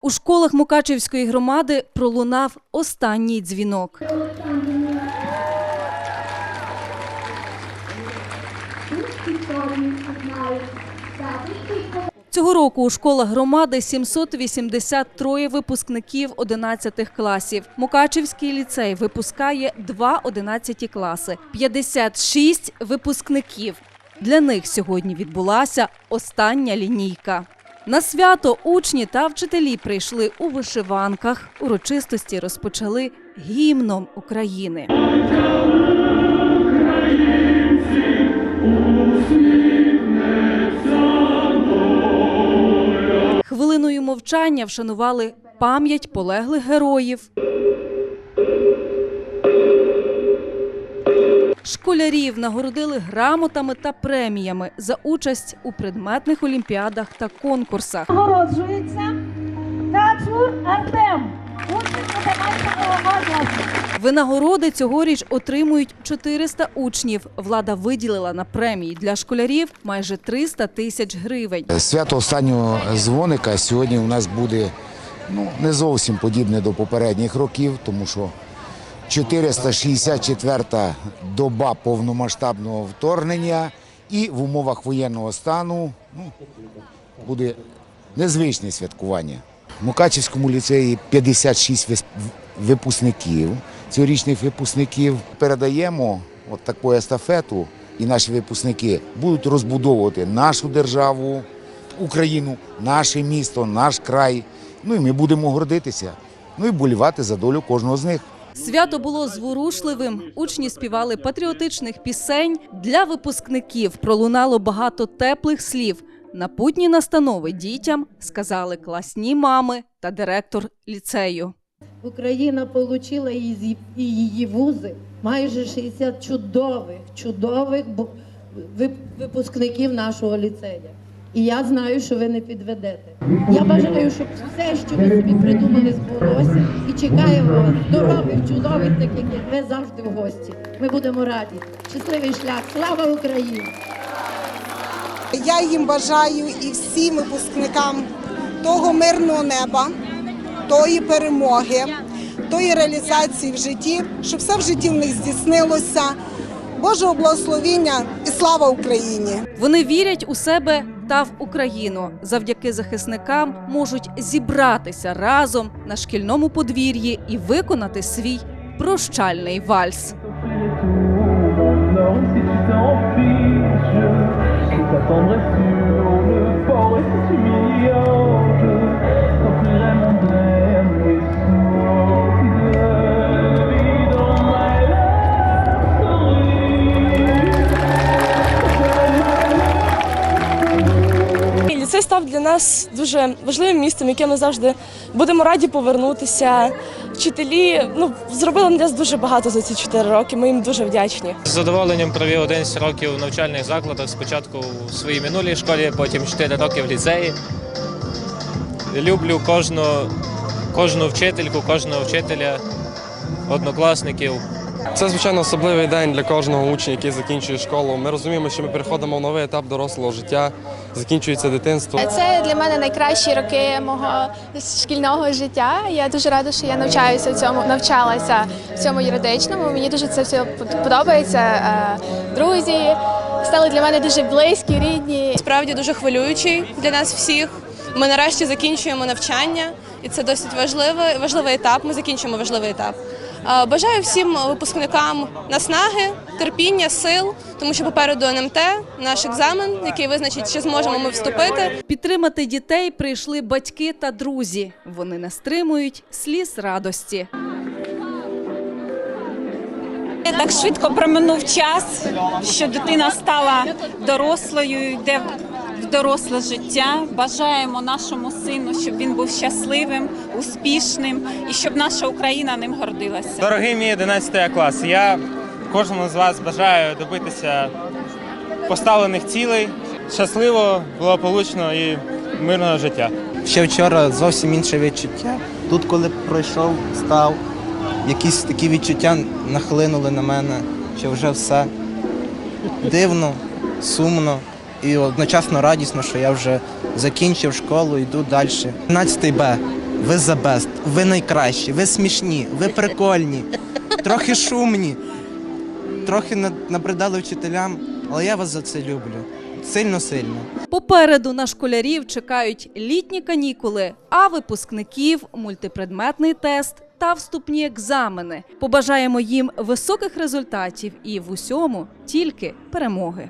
У школах Мукачівської громади пролунав останній дзвінок. Цього року у школах громади 783 випускників 11 класів. Мукачівський ліцей випускає два 11 класи, 56 випускників. Для них сьогодні відбулася остання лінійка. На свято учні та вчителі прийшли у вишиванках. Урочистості розпочали гімном України. Хвилиною мовчання вшанували пам'ять полеглих героїв. Школярів нагородили грамотами та преміями за участь у предметних олімпіадах та конкурсах. Нагороджується Тачур Артем, учень математичного класу. Винагороди цьогоріч отримують 400 учнів. Влада виділила на премії для школярів майже 300 тисяч гривень. Свято останнього дзвоника сьогодні у нас буде ну, не зовсім подібне до попередніх років, тому що 464-та доба повномасштабного вторгнення і в умовах воєнного стану ну, буде незвичне святкування. В Мукачівському ліцеї 56 випускників, цьогорічних випускників. Передаємо от таку естафету, і наші випускники будуть розбудовувати нашу державу, Україну, наше місто, наш край. Ну і ми будемо гордитися. Ну і болівати за долю кожного з них. Свято було зворушливим. Учні співали патріотичних пісень. Для випускників пролунало багато теплих слів. Напутні настанови дітям сказали класні мами та директор ліцею. Україна отримала і її вузи майже 60 чудових, чудових випускників нашого ліцею. І я знаю, що ви не підведете. Я бажаю, щоб все, що ви собі придумали, збулося. І чекаємо вас здорових, чудових, таких як ви завжди в гості. Ми будемо раді. Щасливий шлях! Слава Україні! Я їм бажаю і всім випускникам того мирного неба, тої перемоги, тої реалізації в житті, щоб все в житті в них здійснилося. Божого благословіння і слава Україні! Вони вірять у себе та в Україну. Завдяки захисникам можуть зібратися разом на шкільному подвір'ї і виконати свій прощальний вальс. Нас дуже важливим містом, яке ми завжди будемо раді повернутися. Вчителі ну зробили для нас дуже багато за ці чотири роки. Ми їм дуже вдячні. З задоволенням провів 11 років в навчальних закладах. Спочатку в своїй минулій школі, потім 4 роки в ліцеї. Люблю кожну, кожну вчительку, кожного вчителя, однокласників. Це звичайно особливий день для кожного учня, який закінчує школу. Ми розуміємо, що ми переходимо в новий етап дорослого життя, закінчується дитинство. Це для мене найкращі роки мого шкільного життя. Я дуже рада, що я навчаюся в цьому, навчалася в цьому юридичному. Мені дуже це все подобається. Е, Друзі стали для мене дуже близькі, рідні. Справді дуже хвилюючий для нас всіх. Ми нарешті закінчуємо навчання, і це досить важливий, важливий етап. Ми закінчуємо важливий етап. Е, Бажаю всім випускникам наснаги, терпіння, сил, тому що попереду НМТ, наш екзамен, який визначить, чи зможемо ми вступити. Підтримати дітей прийшли батьки та друзі. Вони не стримують сліз радості. Так швидко проминув час, що дитина стала дорослою, йде в доросле життя. Бажаємо нашому сину, щоб він був щасливим, успішним і щоб наша Україна ним гордилася. Дорогий мій 11 клас, я кожному з вас бажаю добитися поставлених цілей, щасливо, благополучного і мирного життя. Ще вчора зовсім інше відчуття. Тут, коли пройшов, став, якісь такі відчуття нахлинули на мене, що вже все дивно, сумно і одночасно радісно, що я вже закінчив школу, йду далі. 12 Б. Ви the best, ви найкращі, ви смішні, ви прикольні, трохи шумні, трохи на- набридали вчителям, але я вас за це люблю. Сильно-сильно. Попереду на школярів чекають літні канікули, а випускників мультипредметний тест та вступні екзамени. Побажаємо їм високих результатів і в усьому тільки перемоги.